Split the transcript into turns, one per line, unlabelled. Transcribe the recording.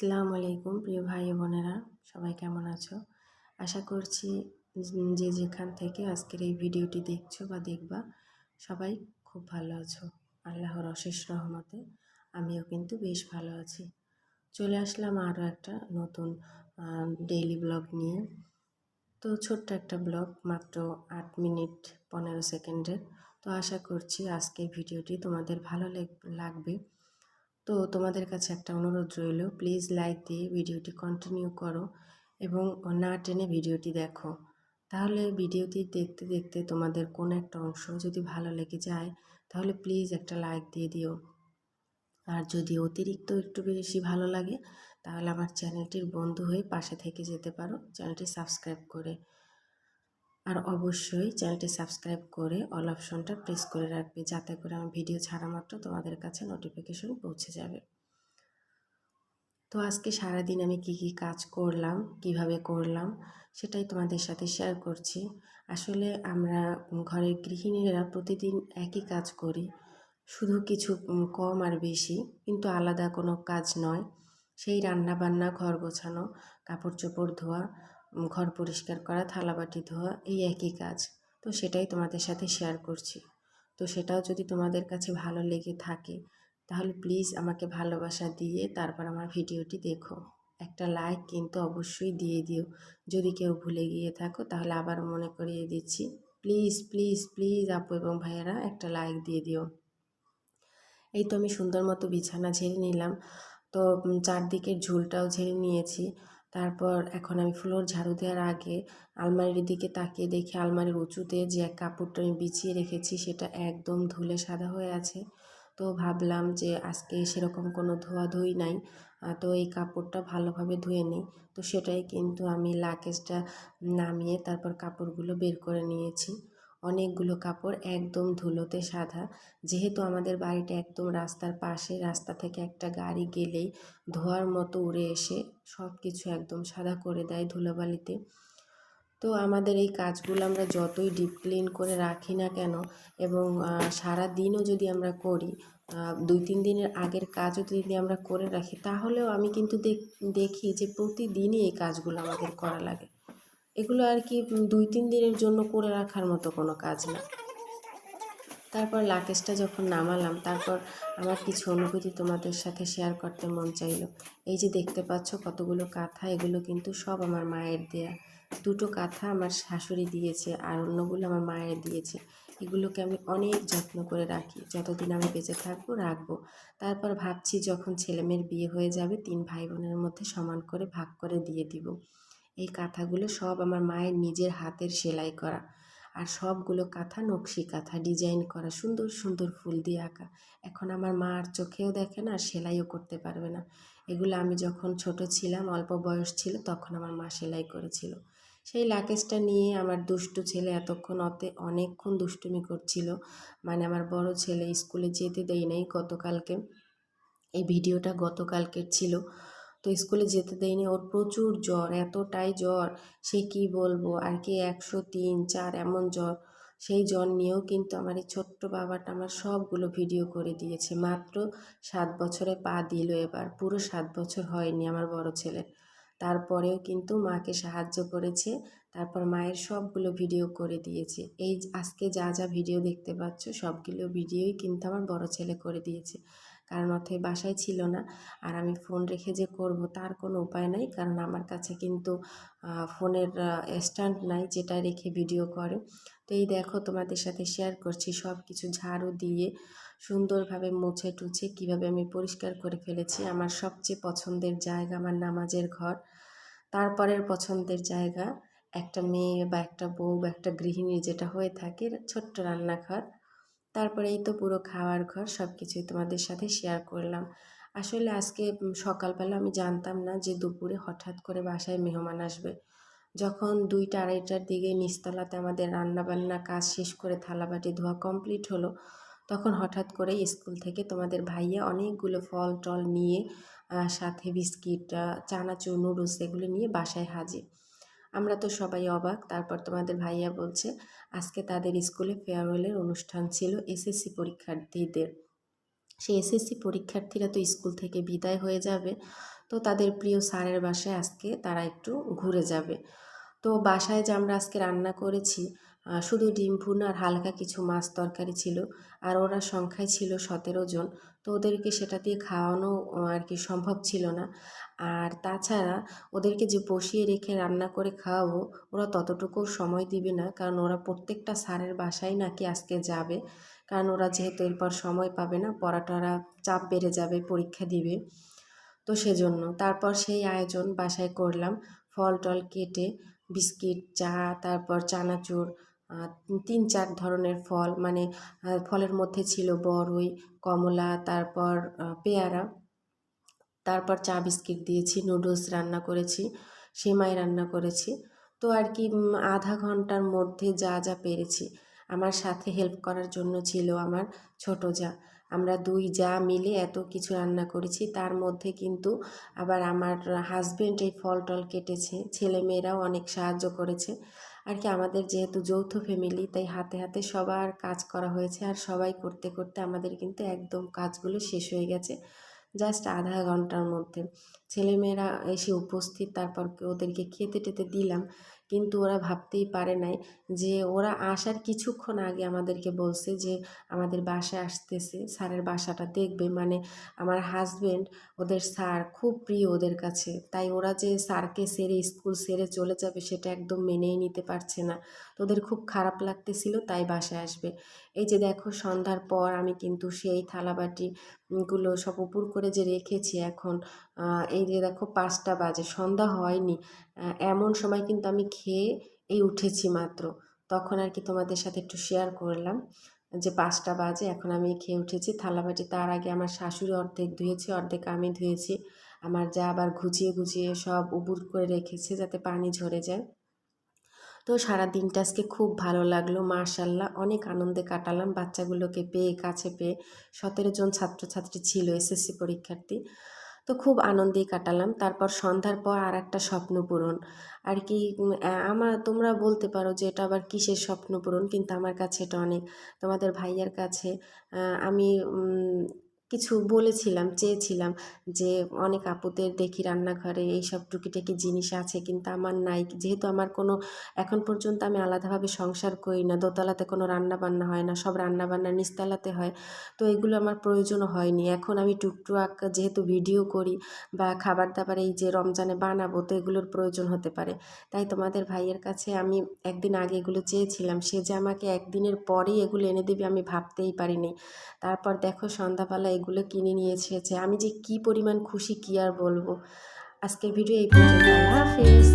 আসসালামু আলাইকুম প্রিয় ভাই বোনেরা, সবাই কেমন আছো? আশা করছি যে যেখান থেকে আজকের এই ভিডিওটি দেখছ বা দেখবা, সবাই খুব ভালো আছো। আল্লাহর অশেষ রহমতে আমিও কিন্তু বেশ ভালো আছি। চলে আসলাম আরও একটা নতুন ডেইলি ব্লগ নিয়ে। তো ছোট্ট একটা ব্লগ মাত্র আট মিনিট পনেরো সেকেন্ডের। তো আশা করছি আজকের ভিডিওটি তোমাদের ভালো লাগবে। তো তোমাদের কাছে একটা অনুরোধ রইল প্লিজ লাইক দিয়ে ভিডিওটি কন্টিনিউ করো এবং না টেনে ভিডিওটি দেখো। তাহলে ভিডিওটি দেখতে দেখতে তোমাদের কোনো একটা অংশ যদি ভালো লেগে যায়, তাহলে প্লিজ একটা লাইক দিয়ে দিও। আর যদি অতিরিক্ত একটু বেশি ভালো লাগে, তাহলে আমার চ্যানেলটির বন্ধু হয়ে পাশে থেকে যেতে পারো, চ্যানেলটি সাবস্ক্রাইব করে। আর অবশ্যই চ্যানেলটি সাবস্ক্রাইব করে অল অপশনটা প্রেস করে রাখবে, যাতে করে আমার ভিডিও ছাড়া মাত্র তোমাদের কাছে নোটিফিকেশন পৌঁছে যাবে। তো আজকে সারাদিন আমি কি কি কাজ করলাম, কীভাবে করলাম, সেটাই তোমাদের সাথে শেয়ার করছি। আসলে আমরা ঘরের গৃহিণীরা প্রতিদিন একই কাজ করি, শুধু কিছু কম আর বেশি, কিন্তু আলাদা কোনো কাজ নয়। সেই রান্না বান্না ঘর গোছানো, কাপড় চোপড় ধোয়া ঘর পরিষ্কার করা থালাবাটি ধোয়া, এই একই কাজ। তো সেটাই তোমাদের সাথে শেয়ার করছি। তো সেটাও যদি তোমাদের কাছে ভালো লেগে থাকে, তাহলে প্লিজ আমাকে ভালোবাসা দিয়ে তারপর আমার ভিডিওটি দেখো। একটা লাইক কিন্তু অবশ্যই দিয়ে দিও। যদি কেউ ভুলে গিয়ে থাকো, তাহলে আবার মনে করিয়ে দিচ্ছি। প্লিজ প্লিজ প্লিজ আপু এবং ভাইয়েরা একটা লাইক দিয়ে দিও। এই তো আমি সুন্দর মতো বিছানা ঝেড়ে নিলাম। তো চারদিকের ঝুলটাও ঝেড়ে নিয়েছি। তারপর এখন আমি ফ্লোর ঝাড়ু দেওয়ার আগে আলমারির দিকে তাকিয়ে দেখি আলমারির উঁচুতে যে কাপড়টা আমি বিছিয়ে রেখেছি সেটা একদম ধুলে সাদা হয়ে আছে। তো ভাবলাম যে আজকে সেরকম কোনো ধোয়া ধুই নাই তো এই কাপড়টা ভালোভাবে ধুয়ে নিই। তো সেটাই কিন্তু আমি লাকেজটা নামিয়ে তারপর কাপড়গুলো বের করে নিয়েছি। অনেকগুলো কাপড় একদম ধুলোতে সাদা যেহেতু আমাদের বাড়িটা একদম রাস্তার পাশে, রাস্তা থেকে একটা গাড়ি গেলেই ধোয়ার মতো উড়ে এসে সব কিছু একদম সাদা করে দেয় ধুলোবালিতে। তো আমাদের এই কাজগুলো আমরা যতই ডিপ ক্লিন করে রাখি না কেন এবং সারা দিনও যদি আমরা করি দুই তিন দিনের আগের কাজও যদি আমরা করে রাখি, তাহলেও আমি কিন্তু দেখি যে প্রতিদিনই এই কাজগুলো আমাদের করা লাগে। এগুলো আর কি দুই, তিন দিনের জন্য করে রাখার মতো কোনো কাজ না। তারপর লাকেশটা যখন নামালাম, তারপর আমার কিছু অনুভূতি তোমাদের সাথে শেয়ার করতে মন চাইলো। এই যে দেখতে পাচ্ছ কতগুলো কাঁথা, এগুলো কিন্তু সব আমার মায়ের দেয়া। দুটো কাঁথা আমার শাশুড়ি দিয়েছে আর অন্যগুলো আমার মায়ের দিয়েছে। এগুলোকে আমি অনেক যত্ন করে রাখি। যতদিন আমি বেঁচে থাকব, রাখব। তারপর ভাবছি যখন ছেলেমেয়ের বিয়ে হয়ে যাবে, তিন ভাই বোনের মধ্যে সমান করে ভাগ করে দিয়ে দিব। এই কাঁথাগুলো সব আমার মায়ের নিজের হাতের সেলাই করা। আর সবগুলো কাঁথা নকশি কাঁথা, ডিজাইন করা, সুন্দর সুন্দর ফুল দিয়ে আঁকা। এখন আমার মা আর চোখেও দেখে না, আর সেলাইও করতে পারবে না। এগুলো আমি যখন ছোট ছিলাম, অল্প বয়স ছিল, তখন আমার মা সেলাই করেছিল। সেই লাকেজটা নিয়ে আমার দুষ্টু ছেলে এতক্ষণ অতে, অনেকক্ষণ দুষ্টুমি করছিল। মানে আমার বড় ছেলে স্কুলে যেতে দেয় নাই গতকালকে। এই ভিডিওটা গতকালকের ছিল। তো স্কুলে যেতে দেয়নি। ওর প্রচুর জ্বর, এতটাই জ্বর, সে কি বলব? আর কি একশো তিন, চার এমন জ্বর। সেই জ্বর নিয়েও কিন্তু আমার এই ছোট্ট বাবাটা আমার সবগুলো ভিডিও করে দিয়েছে। মাত্র সাত বছরে পা দিল এবার। পুরো সাত বছর হয়নি আমার বড় ছেলের। তারপরেও কিন্তু মাকে সাহায্য করেছে। তারপর মায়ের সবগুলো ভিডিও করে দিয়েছে। এই আজকে যা যা ভিডিও দেখতে পাচ্ছ, সবগুলো ভিডিওই কিন্তু আমার বড় ছেলে করে দিয়েছে। কারণ অথই বাসায় ছিল না। আর আমি ফোন রেখে যে করব তার কোনো উপায় নাই, কারণ আমার কাছে কিন্তু ফোনের স্ট্যান্ড নাই যেটা রেখে ভিডিও করে। তো এই দেখো তোমাদের সাথে শেয়ার করছি সব কিছু ঝাড়ু দিয়ে সুন্দরভাবে মুছে টুছে কীভাবে আমি পরিষ্কার করে ফেলেছি। আমার সবচেয়ে পছন্দের জায়গা আমার নামাজের ঘর। তারপরের পছন্দের জায়গা একটা মেয়ে বা একটা বউ বা একটা গৃহিণী যেটা হয়ে থাকে, ছোট্ট রান্নাঘর। তারপরে এই তো পুরো খাওয়ার ঘর সব কিছুই তোমাদের সাথে শেয়ার করলাম। আসলে আজকে সকালবেলা আমি জানতাম না যে দুপুরে হঠাৎ করে বাসায় মেহমান আসবে। যখন দুইটা আড়াইটার দিকে নিচতলাতে আমাদের রান্নাবান্না কাজ শেষ করে থালাবাটি ধোয়া কমপ্লিট হলো, তখন হঠাৎ করে স্কুল থেকে তোমাদের ভাইয়া অনেকগুলো ফল টল নিয়ে সাথে বিস্কিট চানাচুর, নুডলস এগুলো নিয়ে বাসায় হাজির। আমরা তো সবাই অবাক। তারপর তোমাদের ভাইয়া বলছে, আজকে তাদের স্কুলে ফেয়ারওয়েলের অনুষ্ঠান ছিল এসএসসি পরীক্ষার্থীদের। সেই এসএসসি পরীক্ষার্থীরা তো স্কুল থেকে বিদায় হয়ে যাবে। তো তাদের প্রিয় স্যারের বাসায় আজকে তারা একটু ঘুরে যাবে। তো বাসায় যে আমরা আজকে রান্না করেছি শুধু ডিম, ভুনা আর হালকা কিছু মাছ তরকারি ছিল আর ওরা সংখ্যায় ছিল সতেরো জন। তো ওদেরকে সেটা দিয়ে খাওয়ানো আর কি সম্ভব ছিল না। আর তাছাড়া ওদেরকে যে বসিয়ে রেখে রান্না করে খাওয়াবো, ওরা ততটুকু সময় দিবে না। কারণ ওরা প্রত্যেকটা স্যারের বাসায় নাকি আজকে যাবে। কারণ ওরা যেহেতু এরপর সময় পাবে না, পড়াটরা চাপ বেড়ে যাবে, পরীক্ষা দিবে। তো সেজন্য তারপর সেই আয়োজন বাসায় করলাম। ফল টল কেটে, বিস্কিট, চা, তারপর চানাচুর তিন চার ধরনের ফল মানে ফলের মধ্যে ছিল বড়ই কমলা, তারপর পেয়ারা, তারপর চা বিস্কিট দিয়েছি, নুডলস রান্না করেছি, সেমাই রান্না করেছি। তো আর কি আধা ঘণ্টার মধ্যে যা যা পেরেছি। আমার সাথে হেল্প করার জন্য ছিল আমার ছোট যা। আমরা দুই যা মিলে এত কিছু রান্না করেছি, তার মধ্যে কিন্তু আবার আমার হাজবেন্ড এই ফল টল কেটেছে, ছেলেমেয়েরাও অনেক সাহায্য করেছে। আর কি আমাদের যেহেতু যৌথ ফ্যামিলি তাই হাতে হাতে সবার কাজ করা হয়েছে আর সবাই করতে করতে আমাদের কিন্তু একদম কাজগুলো শেষ হয়ে গেছে জাস্ট আধা ঘণ্টার মধ্যে। ছেলেমেয়েরা এসে উপস্থিত, তারপর ওদেরকে খেতে টেতে দিলাম। কিন্তু ওরা ভাবতেই পারে নাই যে ওরা আসার কিছুক্ষণ আগে আমাদেরকে বলছে যে আমাদের বাসায় আসতেছে, স্যারের বাসাটা দেখবে। মানে আমার হাজবেন্ড ওদের স্যার খুব প্রিয় ওদের কাছে। তাই ওরা যে স্যারকে সেরে স্কুল সেরে চলে যাবে সেটা একদম মেনেই নিতে পারছে না। তো ওদের খুব খারাপ লাগতেছিল, তাই বাসায় আসবে। এই যে দেখো সন্ধ্যার পর আমি কিন্তু সেই থালাবাটিগুলো সব উপর করে যে রেখেছি এখন এই যে দেখো পাঁচটা বাজে, সন্ধ্যা হয়নি। এমন সময় কিন্তু আমি খেয়ে এই উঠেছি মাত্র। তখন আর কি তোমাদের সাথে একটু শেয়ার করলাম যে পাঁচটা বাজে, এখন আমি খেয়ে উঠেছি। থালাবাটি তার আগে আমার শাশুড়ি অর্ধেক ধুয়েছে, অর্ধেক আমি ধুয়েছি। আমার যা আবার গুছিয়ে গুছিয়ে সব উবুর করে রেখেছে যাতে পানি ঝরে যায়। তো সারা দিনটা আজকে খুব ভালো লাগল মার্শাল্লাহ অনেক আনন্দে কাটালাম, বাচ্চাগুলোকে পেয়ে, কাছে পেয়ে। সতেরো জন ছাত্রছাত্রী ছিল, এসএসসি পরীক্ষার্থী। তো খুব আনন্দেই কাটালাম। তারপর সন্ধ্যার পর আর একটা স্বপ্ন পূরণ। আর কি আমার তোমরা বলতে পারো যে এটা আবার কিসের স্বপ্ন পূরণ? কিন্তু আমার কাছে এটা অনেক। তোমাদের ভাইয়ার কাছে আমি কিছু বলেছিলাম, চেয়েছিলাম যে অনেক আপুদের দেখি রান্নাঘরে এইসব টুকিটাকি জিনিস আছে কিন্তু আমার নাই। যেহেতু আমার কোনো, এখন পর্যন্ত আমি আলাদাভাবে সংসার করি না, দোতলাতে কোনো রান্না বান্না হয় না, সব রান্না বান্না নিচতলাতে হয়। তো এগুলো আমার প্রয়োজনও হয়নি। এখন আমি টুকটুক যেহেতু ভিডিও করি বা খাবার দাবার এই যে রমজানে বানাবো, তো এগুলোর প্রয়োজন হতে পারে। তাই তোমাদের ভাইয়ের কাছে আমি একদিন আগে এগুলো চেয়েছিলাম, সে যে আমাকে একদিনের পরেই এগুলো এনে দেবে আমি ভাবতেই পারিনি। তারপর দেখো সন্ধ্যাবেলা এগুলো কিনে নিয়ে এসেছে। আমি যে কি পরিমাণ খুশি কি আর বলব? আজকের ভিডিও এই পর্যন্ত। হাফেজ।